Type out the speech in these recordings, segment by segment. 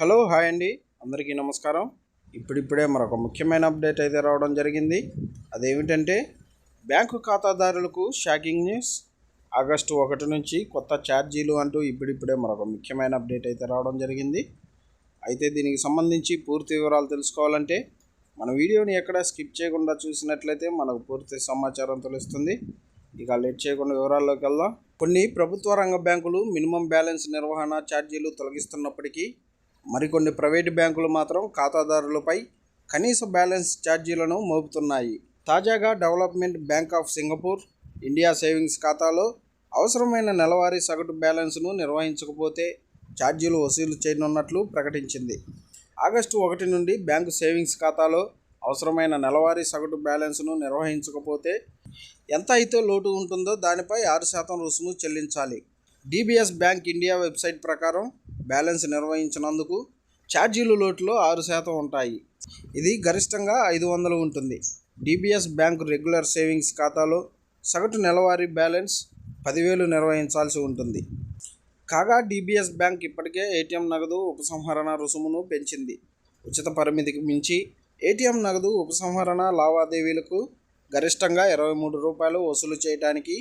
Hello hi అండి. అందరికీ నమస్కారం. ఇప్పుడిప్పుడే మరొక ముఖ్యమైన అప్డేట్ అయితే రావడం జరిగింది. అదేమిటంటే బ్యాంకు ఖాతాదారులకు షాకింగ్ న్యూస్. ఆగస్టు ఒకటి నుంచి కొత్త ఛార్జీలు అంటూ ఇప్పుడిప్పుడే మరొక ముఖ్యమైన అప్డేట్ అయితే రావడం జరిగింది. అయితే దీనికి సంబంధించి పూర్తి వివరాలు తెలుసుకోవాలంటే మన వీడియోని ఎక్కడ స్కిప్ చేయకుండా చూసినట్లయితే మనకు పూర్తి సమాచారం తెలుస్తుంది. ఇక లేట్ చేయకుండా వివరాల్లోకి వెళ్దాం. కొన్ని ప్రభుత్వ రంగ బ్యాంకులు మినిమం బ్యాలెన్స్ నిర్వహణ ఛార్జీలు తొలగిస్తున్నప్పటికీ మరికొన్ని ప్రైవేటు బ్యాంకులు మాత్రం ఖాతాదారులపై కనీస బ్యాలెన్స్ ఛార్జీలను మోపుతున్నాయి. తాజాగా development bank of Singapore India savings ఖాతాలో అవసరమైన నెలవారీ సగటు బ్యాలెన్స్ను నిర్వహించకపోతే ఛార్జీలు వసూలు చేయనున్నట్లు ప్రకటించింది. ఆగస్టు ఒకటి నుండి బ్యాంకు సేవింగ్స్ ఖాతాలో అవసరమైన నెలవారీ సగటు బ్యాలెన్స్ను నిర్వహించకపోతే ఎంత అయితే లోటు ఉంటుందో దానిపై ఆరు శాతం రుసుము చెల్లించాలి. డిబిఎస్ బ్యాంక్ ఇండియా వెబ్సైట్ ప్రకారం బ్యాలెన్స్ నిర్వహించినందుకు ఛార్జీలు లోటులో ఆరు శాతం ఉంటాయి. ఇది గరిష్టంగా ఐదు వందలు ఉంటుంది. డిబిఎస్ బ్యాంక్ రెగ్యులర్ సేవింగ్స్ ఖాతాలో సగటు నెలవారీ బ్యాలెన్స్ పదివేలు నిర్వహించాల్సి ఉంటుంది. కాగా డిబిఎస్ బ్యాంక్ ఇప్పటికే ఏటీఎం నగదు ఉపసంహరణ రుసుమును పెంచింది. ఉచిత పరిమితికి మించి ఏటీఎం నగదు ఉపసంహరణ లావాదేవీలకు గరిష్టంగా ఇరవై మూడు రూపాయలు వసూలు చేయడానికి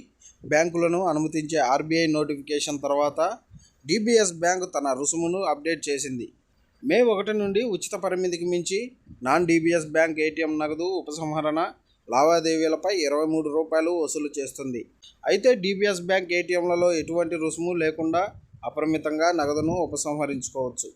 బ్యాంకులను అనుమతించే ఆర్బీఐ నోటిఫికేషన్ తర్వాత డిబిఎస్ బ్యాంక్ తన రుసుమును అప్డేట్ చేసింది. మే ఒకటి నుండి ఉచిత పరిమితికి మించి నాన్ డిబిఎస్ బ్యాంక్ ఏటీఎం నగదు ఉపసంహరణ లావాదేవీలపై ఇరవై మూడు రూపాయలు వసూలు చేస్తుంది. అయితే డిబిఎస్ బ్యాంక్ ఏటీఎంలలో ఎటువంటి రుసుము లేకుండా అపరిమితంగా నగదును ఉపసంహరించుకోవచ్చు.